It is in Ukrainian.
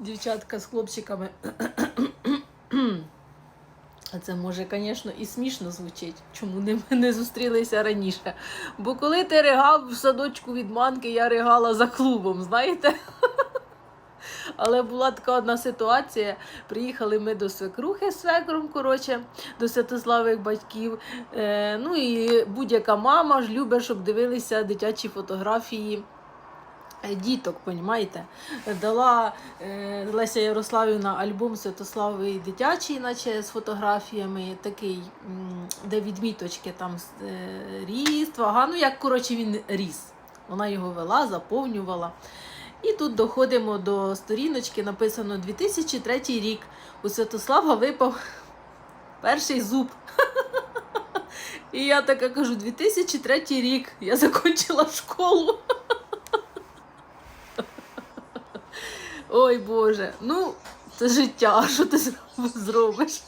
дівчатка з хлопчиками. А це може, звісно, і смішно звучить, чому не, не зустрілися раніше. Бо коли ти ригав в садочку від манки, я ригала за клубом, знаєте? Але була така одна ситуація. Приїхали ми до свекрухи з свекром, коротше, до Святославих батьків. Е, ну і будь-яка мама ж любить, щоб дивилися дитячі фотографії. Е, Діток, понімаєте? Дала е, Леся Ярославівна альбом Святославий дитячий, наче з фотографіями, такий, де відміточки там е, ріст, вага. Ну, як коротше він ріс. Вона його вела, заповнювала. І тут доходимо до сторіночки, написано 2003 рік. У Святослава випав перший зуб. І я така кажу: 2003 рік. Я закінчила школу. Ой Боже, ну це життя, що ти зробиш?